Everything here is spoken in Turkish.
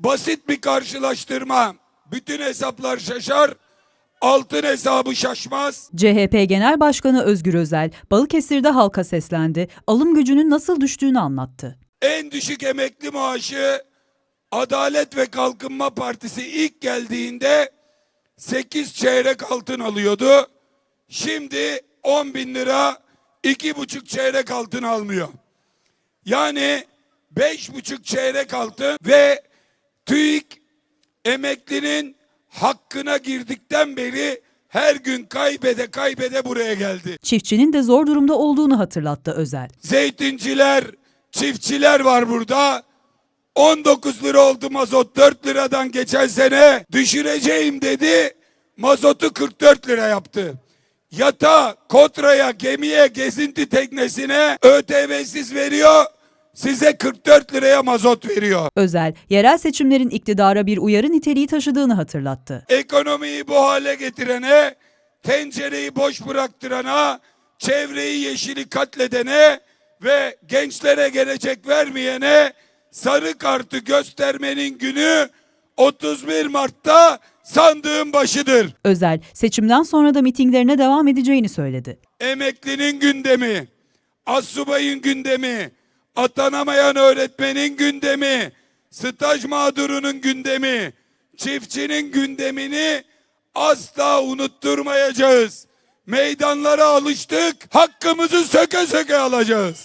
Basit bir karşılaştırma. Bütün hesaplar şaşar, altın hesabı şaşmaz. CHP Genel Başkanı Özgür Özel, Balıkesir'de halka seslendi, alım gücünün nasıl düştüğünü anlattı. En düşük emekli maaşı Adalet ve Kalkınma Partisi ilk geldiğinde 8 çeyrek altın alıyordu. Şimdi 10 bin lira iki buçuk çeyrek altın almıyor. Yani beş buçuk çeyrek altın ve TÜİK emeklinin hakkına girdikten beri her gün kaybede kaybede buraya geldi. Çiftçinin de zor durumda olduğunu hatırlattı Özel. Zeytinciler, çiftçiler var burada. 19 lira oldu mazot 4 liradan geçen sene düşüreceğim dedi. Mazotu 44 lira yaptı. Yata, kotraya, gemiye, gezinti teknesine ÖTV'siz veriyor. Size 44 liraya mazot veriyor. Özel, yerel seçimlerin iktidara bir uyarı niteliği taşıdığını hatırlattı. Ekonomiyi bu hale getirene, tencereyi boş bıraktırana, çevreyi yeşili katledene ve gençlere gelecek vermeyene sarı kartı göstermenin günü 31 Mart'ta sandığın başıdır. Özel, seçimden sonra da mitinglerine devam edeceğini söyledi. Emeklinin gündemi, assubayın gündemi, atanamayan öğretmenin gündemi, staj mağdurunun gündemi, çiftçinin gündemini asla unutturmayacağız. Meydanlara alıştık, hakkımızı söke söke alacağız.